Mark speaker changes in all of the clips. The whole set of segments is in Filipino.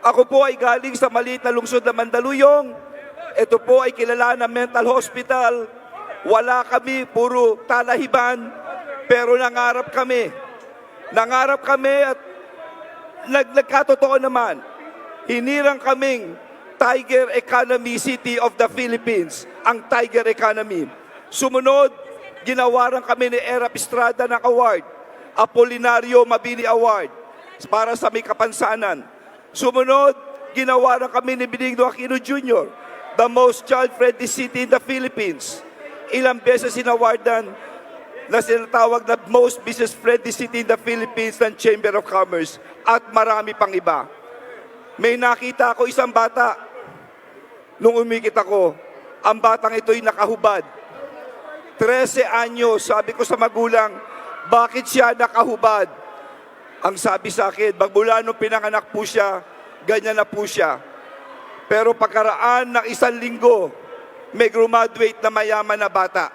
Speaker 1: Ako po ay galing sa maliit na lungsod na Mandaluyong. Ito po ay kilala na mental hospital. Wala kami, puro talahiban, pero nangarap kami. Nangarap kami at nag nagkatotoo naman. Hinirang kaming Tiger Economy City of the Philippines, ang Tiger Economy. Sumunod, ginawaran kami ni Erap Estrada ng award, Apolinario Mabini Award, para sa may kapansanan. Sumunod, ginawaran kami ni Benigno Aquino Jr., the most child-friendly city in the Philippines. Ilang beses sinawardan na sinatawag na most business-friendly city in the Philippines ng Chamber of Commerce at marami pang iba. May nakita ako isang bata nung umikit ako. Ang batang ito'y nakahubad. 13 anyos, sabi ko sa magulang, bakit siya nakahubad? Ang sabi sa akin, magmula nung pinanganak po siya, ganyan na po siya. Pero pagkaraan ng isang linggo, may graduate na mayaman na bata.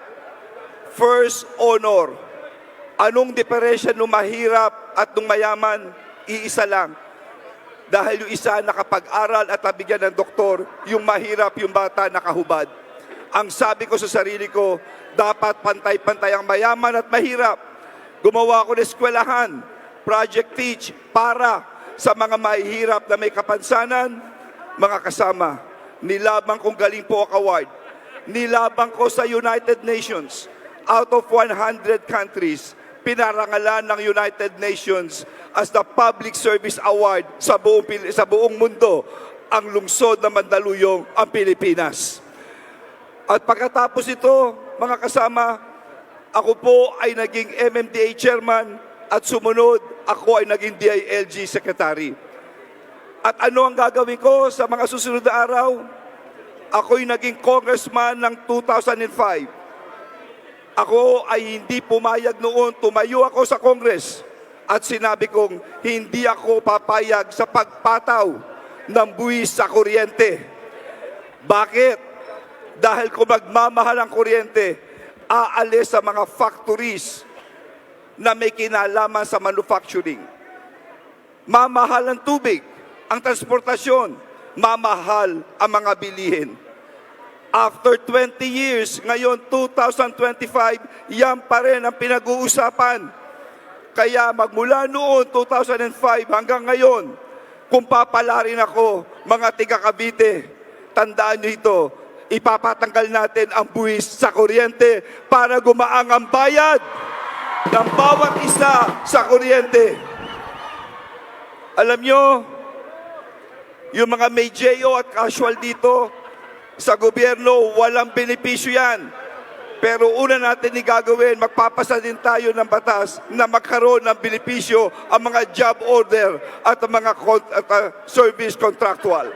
Speaker 1: First honor. Anong diferensya nung mahirap at nung mayaman? Iisa lang. Dahil yung isa nakapag-aral at nabigyan ng doktor, yung mahirap, yung bata nakahubad. Ang sabi ko sa sarili ko, dapat pantay-pantay ang mayaman at mahirap. Gumawa ako ng eskwelahan, Project Teach, para sa mga mahihirap na may kapansanan, mga kasama. Nilabang kong galing po award. Nilabang ko sa United Nations. Out of 100 countries, pinarangalan ng United Nations as the Public Service Award sa buong, sa buong mundo ang lungsod na Mandaluyong, ang Pilipinas. At pagkatapos ito, mga kasama, ako po ay naging MMDA chairman at sumunod, ako ay naging DILG secretary. At ano ang gagawin ko sa mga susunod na araw? Ako'y naging congressman ng 2005. Ako ay hindi pumayag noon, tumayo ako sa Congress at sinabi kong hindi ako papayag sa pagpataw ng buwis sa kuryente. Bakit? Dahil kung magmamahal ang kuryente, aalis sa mga factories na may kinalaman sa manufacturing. Mamahal ang tubig, ang transportasyon, mamahal ang mga bilihin. After 20 years, ngayon 2025, yan pa rin ang pinag-uusapan. Kaya magmula noon, 2005 hanggang ngayon, kung papalarin ako, mga tiga Cavite, tandaan nyo ito, ipapatanggal natin ang buwis sa kuryente para gumaang ang bayad ng bawat isa sa kuryente. Alam nyo, yung mga may JO at casual dito, sa gobyerno, walang benepisyo yan. Pero una natin igagawin, magpapasa din tayo ng batas na magkaroon ng benepisyo ang mga job order at ang mga con- at, uh, service contractual.